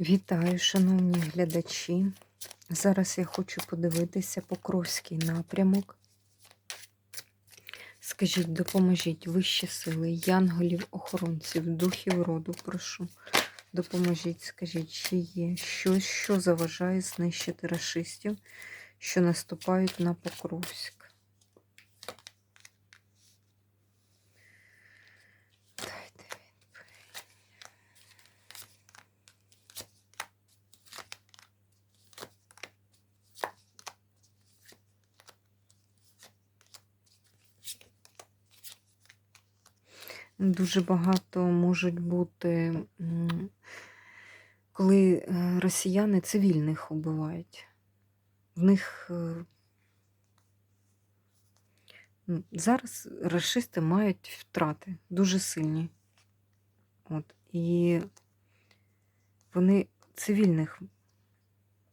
Вітаю, шановні глядачі. Зараз я хочу подивитися Покровський напрямок. Скажіть, допоможіть вищі сили, янголів, охоронців, духів роду, прошу. Допоможіть, скажіть, чи є щось, що заважає знищити рашистів, що наступають на Покровськ. Дуже багато можуть бути, коли е, росіяни цивільних убивають. В них е, зараз расисти мають втрати дуже сильні. От. І вони цивільних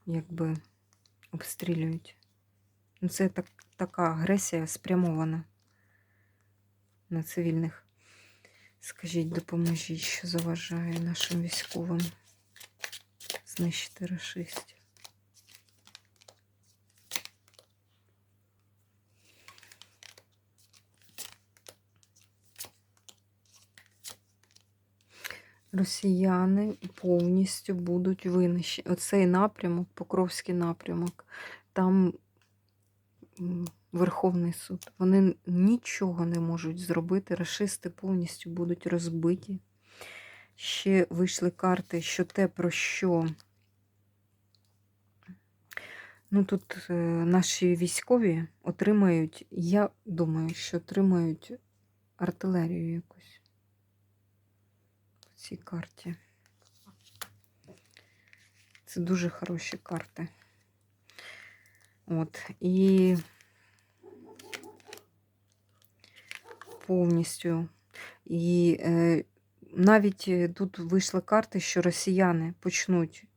якби обстрілюють. Ну, Це так, така агресія спрямована на цивільних. Скажіть, допоможіть, що заважає нашим військовим знищити расистів. Росіяни повністю будуть винищені. Оцей напрямок, Покровський напрямок, там Верховний суд. Вони нічого не можуть зробити. Рашисти повністю будуть розбиті. Ще вийшли карти, що те, про що ну тут е, наші військові отримають, я думаю, що отримають артилерію якусь по цій карті. Це дуже хороші карти. От, і повністю. І е, навіть е, тут вийшли карти, що росіяни почнуть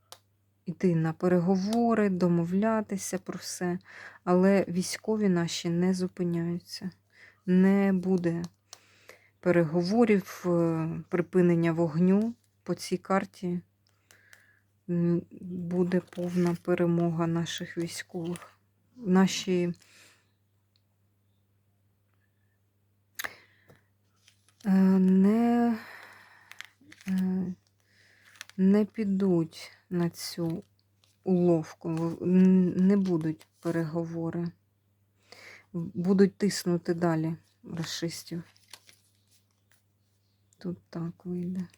йти на переговори, домовлятися про все, але військові наші не зупиняються. Не буде переговорів, е, припинення вогню по цій карті. Буде повна перемога наших військових. Наші не, е, не підуть на цю уловку, не будуть переговори. Будуть тиснути далі расистів. Тут так вийде.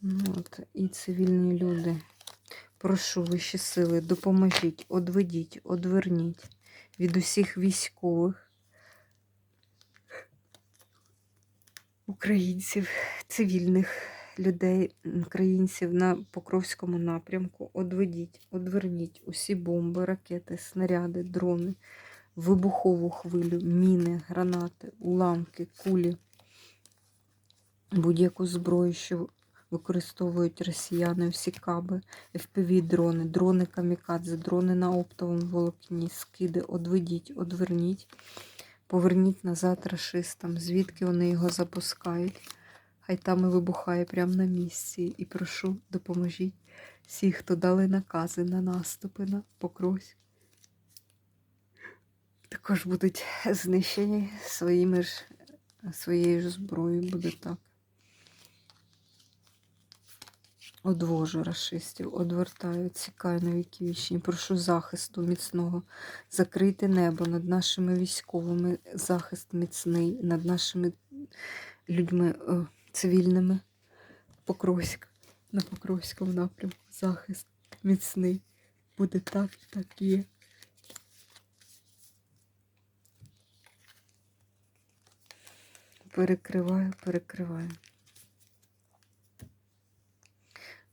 Ну, от, і цивільні люди. Прошу вищі сили, допоможіть, одведіть, одверніть від усіх військових, українців, цивільних людей, українців на Покровському напрямку. Одведіть, одверніть усі бомби, ракети, снаряди, дрони, вибухову хвилю, міни, гранати, уламки, кулі, будь-яку зброю, що використовують росіяни, всі каби, FPV-дрони, дрони камікадзе, дрони на оптовому волокні, скиди, одведіть, одверніть, поверніть назад рашистам, звідки вони його запускають. Хай там і вибухає прямо на місці. І прошу, допоможіть всі, хто дали накази на наступи на Покровськ. Також будуть знищені своїми ж, своєю ж зброєю, буде так. Одвожу расистів, одвертаю, цікаю на віки. Прошу захисту міцного. Закрийте небо над нашими військовими, захист міцний, над нашими людьми е, цивільними. Покровськ, на Покровському напрямку. Захист міцний. Буде так, так є. Перекриваю, перекриваю.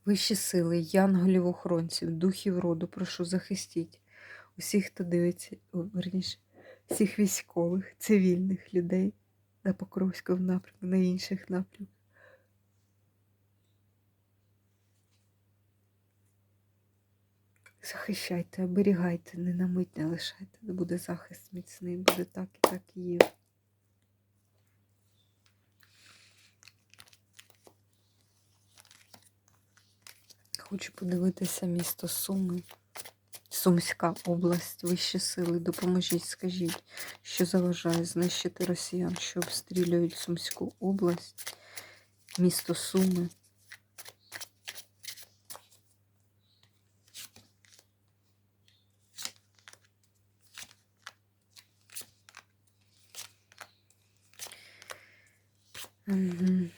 Вищі сили, янголів охоронців, духів роду, прошу захистіть усіх, хто дивиться, верніше, всіх військових, цивільних людей на Покровському напрямку, на інших напрямках. Захищайте, оберігайте, не на мить не лишайте. Буде захист міцний, буде так і так і є. Хочу подивитися місто Суми. Сумська область, вищі сили, допоможіть, скажіть, що заважає знищити росіян, що обстрілюють Сумську область, місто Суми. Мгм.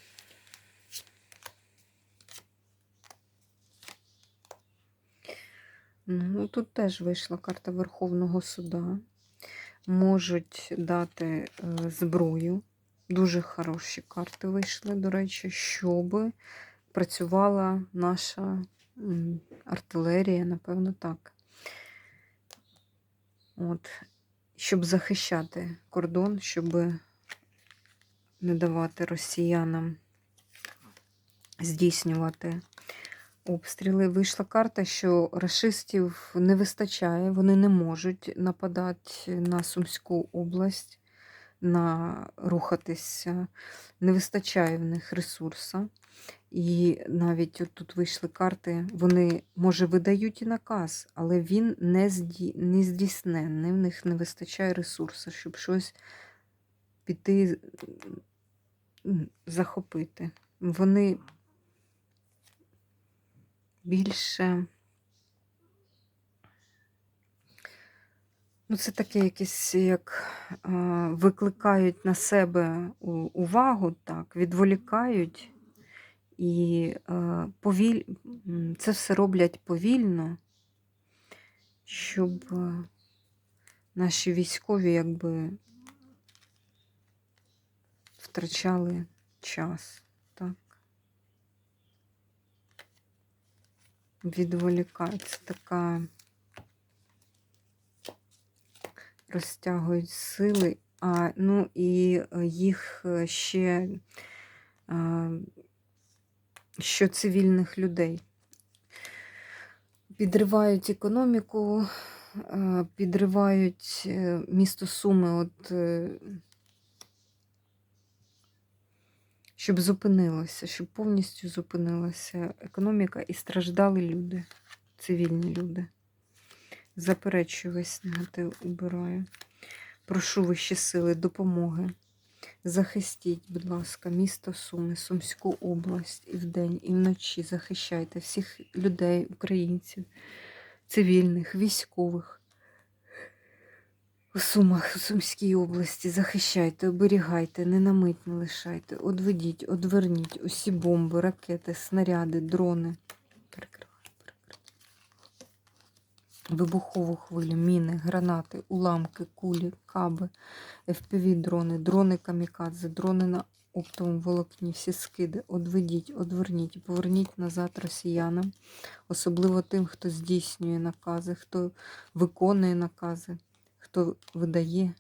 Ну, тут теж вийшла карта Верховного суда. Можуть дати е, зброю. Дуже хороші карти вийшли, до речі, щоб працювала наша артилерія, напевно, так. От. Щоб захищати кордон, щоб не давати росіянам здійснювати обстріли. Вийшла карта, що рашистів не вистачає, вони не можуть нападати на Сумську область, на рухатися, не вистачає в них ресурсу. І навіть от тут вийшли карти, вони, може, видають і наказ, але він не, зді... не здійсненний, в них не вистачає ресурсу, щоб щось піти захопити. Вони більше. Ну, це таке якесь, як а, викликають на себе увагу, так, відволікають і а, повіль... це все роблять повільно, щоб наші військові якби втрачали час. Це така розтягують сили, а, ну і е, їх е, ще а, що цивільних людей. Підривають економіку, е, підривають е, місто Суми, от, е, щоб зупинилося, щоб повністю зупинилася економіка і страждали люди, цивільні люди. Заперечую весь негатив, убираю. Прошу вищі сили, допомоги. Захистіть, будь ласка, місто Суми, Сумську область і вдень, і вночі захищайте всіх людей, українців, цивільних, військових. У Сумах, у Сумській області захищайте, оберігайте, не на не лишайте, одведіть, одверніть усі бомби, ракети, снаряди, дрони. Перекриваю, перекриваю. Вибухову хвилю, міни, гранати, уламки, кулі, каби, FPV-дрони, дрони камікадзе, дрони на оптовому волокні, всі скиди, одведіть, одверніть поверніть назад росіянам, особливо тим, хто здійснює накази, хто виконує накази, хто видає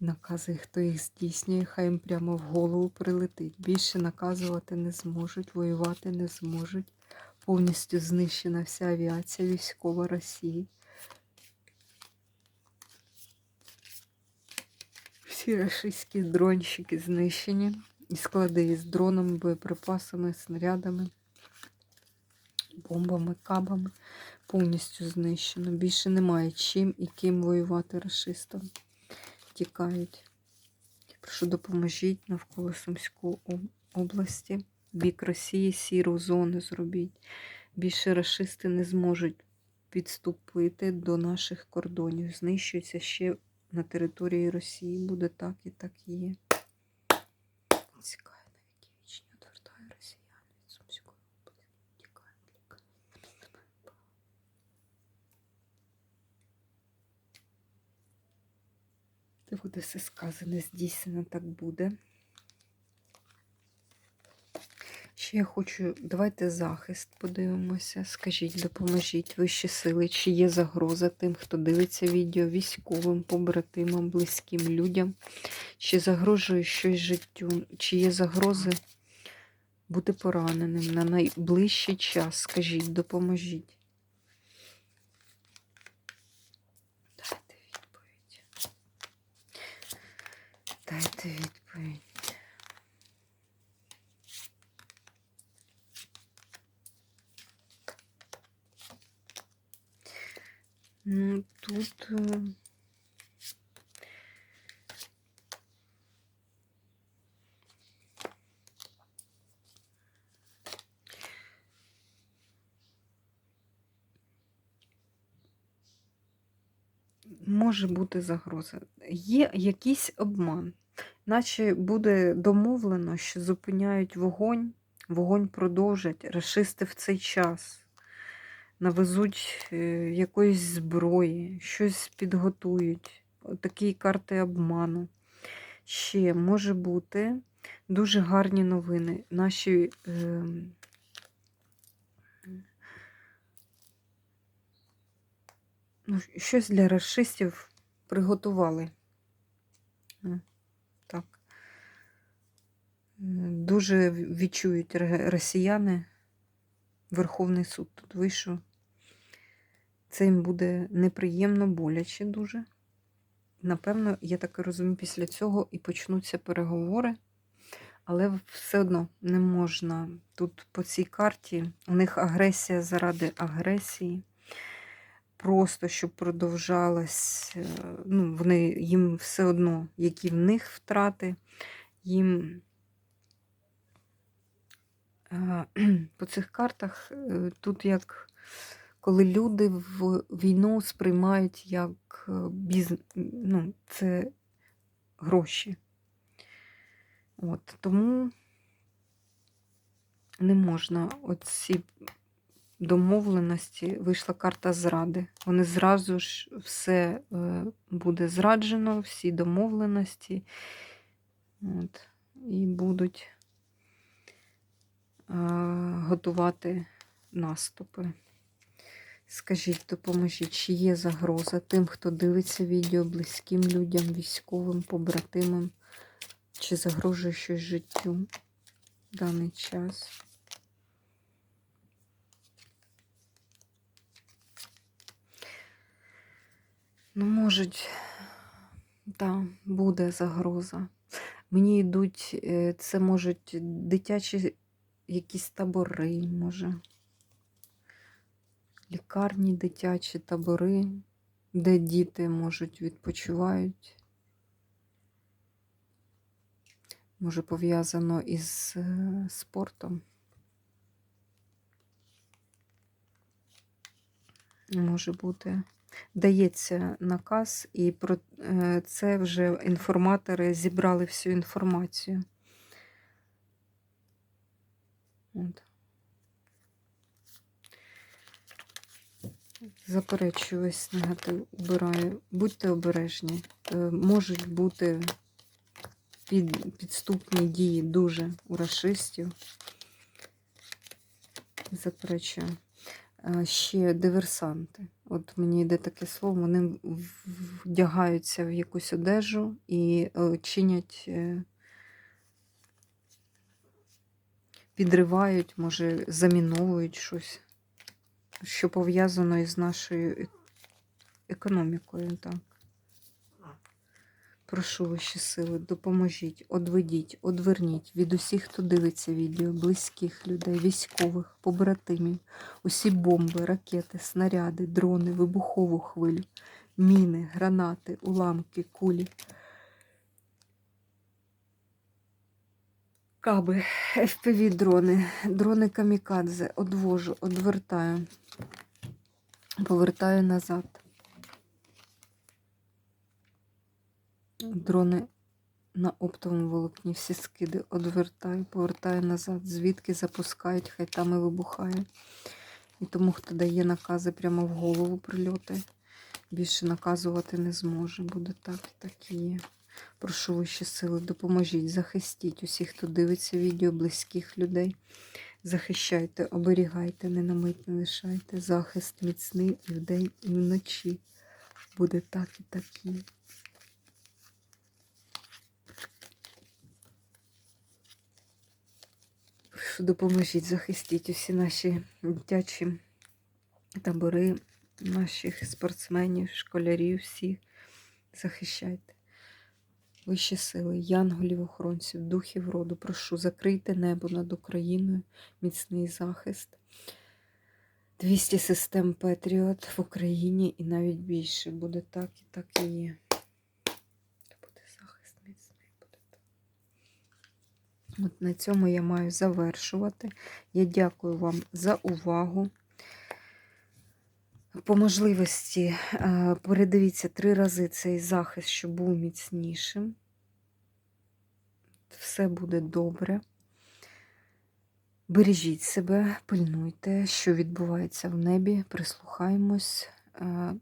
накази, хто їх здійснює, хай їм прямо в голову прилетить. Більше наказувати не зможуть, воювати не зможуть. Повністю знищена вся авіація військова Росії. Всі рашистські дронщики знищені. І склади із дронами, боєприпасами, снарядами, бомбами, кабами. Повністю знищено. Більше немає чим і ким воювати рашистам. Тікають. Прошу допоможіть навколо Сумської області. Бік Росії, сіру зону зробіть. Більше рашисти не зможуть підступити до наших кордонів. Знищуються ще на території Росії. Буде так і так є. Цікає на віки вічні, відвертає росіян від Сумської області. Тікає, тікає. Це буде все сказане, здійснено так буде. Ще я хочу, давайте захист подивимося. Скажіть, допоможіть вищі сили, чи є загроза тим, хто дивиться відео, військовим, побратимам, близьким людям, чи загрожує щось життю, чи є загрози бути пораненим на найближчий час. Скажіть, допоможіть. Чекайте відповідь. Ну, тут е, може бути загроза. Є якийсь обман наче буде домовлено, що зупиняють вогонь, вогонь продовжать, рашисти в цей час навезуть е, якоїсь зброї, щось підготують. Такі карти обману. Ще може бути дуже гарні новини. Наші е, ну, щось для расистів приготували. Так. Дуже відчують росіяни. Верховний суд тут вийшов. Це їм буде неприємно, боляче дуже. Напевно, я так розумію, після цього і почнуться переговори, але все одно не можна. Тут по цій карті у них агресія заради агресії. Просто щоб продовжалась, е, ну, вони їм все одно, які в них втрати, їм е, по цих картах е, тут як коли люди в війну сприймають як бізнес, ну, це гроші. От, тому не можна оці домовленості вийшла карта зради. Вони зразу ж все е, буде зраджено, всі домовленості. От, і будуть е, готувати наступи. Скажіть, допоможіть, чи є загроза тим, хто дивиться відео близьким людям, військовим, побратимам, чи загрожує щось життю в даний час? Ну, можуть, так, буде загроза. Мені йдуть, е, це можуть дитячі якісь табори, може. Лікарні дитячі табори, де діти можуть відпочивають. Може, пов'язано із е, спортом. Може бути. Дається наказ, і про е, це вже інформатори зібрали всю інформацію. От. Заперечую весь негатив, убираю. Будьте обережні. Е, Можуть бути під, підступні дії дуже у расистів. Заперечую. Е, Ще диверсанти. От мені йде таке слово, вони вдягаються в якусь одежу і е, чинять, е, підривають, може, заміновують щось, що пов'язано із нашою е- економікою. Так. Прошу ваші сили, допоможіть, одведіть, одверніть від усіх, хто дивиться відео, близьких людей, військових, побратимів, усі бомби, ракети, снаряди, дрони, вибухову хвилю, міни, гранати, уламки, кулі. Каби, FPV дрони, дрони камікадзе, одвожу, одвертаю, повертаю назад. Дрони на оптовому волокні, всі скиди одвертаю, повертаю назад, звідки запускають, хай там і вибухає. І тому, хто дає накази прямо в голову прильоти, більше наказувати не зможе. Буде так і так і є. Прошу вищі сили, допоможіть, захистіть усіх, хто дивиться відео, близьких людей. Захищайте, оберігайте, не на мить не лишайте. Захист міцний і вдень, і вночі. Буде так і так є. Допоможіть, захистіть усі наші дитячі табори, наших спортсменів, школярів, всіх. Захищайте. Вищі сили, янголів, охоронців, духів роду, прошу, закрийте небо над Україною, міцний захист. 200 систем Петріот в Україні і навіть більше. Буде так і так і є. Буде захист міцний. Буде так. От на цьому я маю завершувати. Я дякую вам за увагу. По можливості е, передивіться три рази цей захист, щоб був міцнішим. Все буде добре. Бережіть себе, пильнуйте, що відбувається в небі, прислухаємось, е,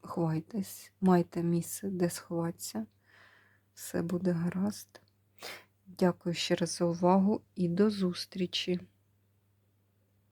ховайтесь, майте місце, де сховатися. Все буде гаразд. Дякую ще раз за увагу і до зустрічі!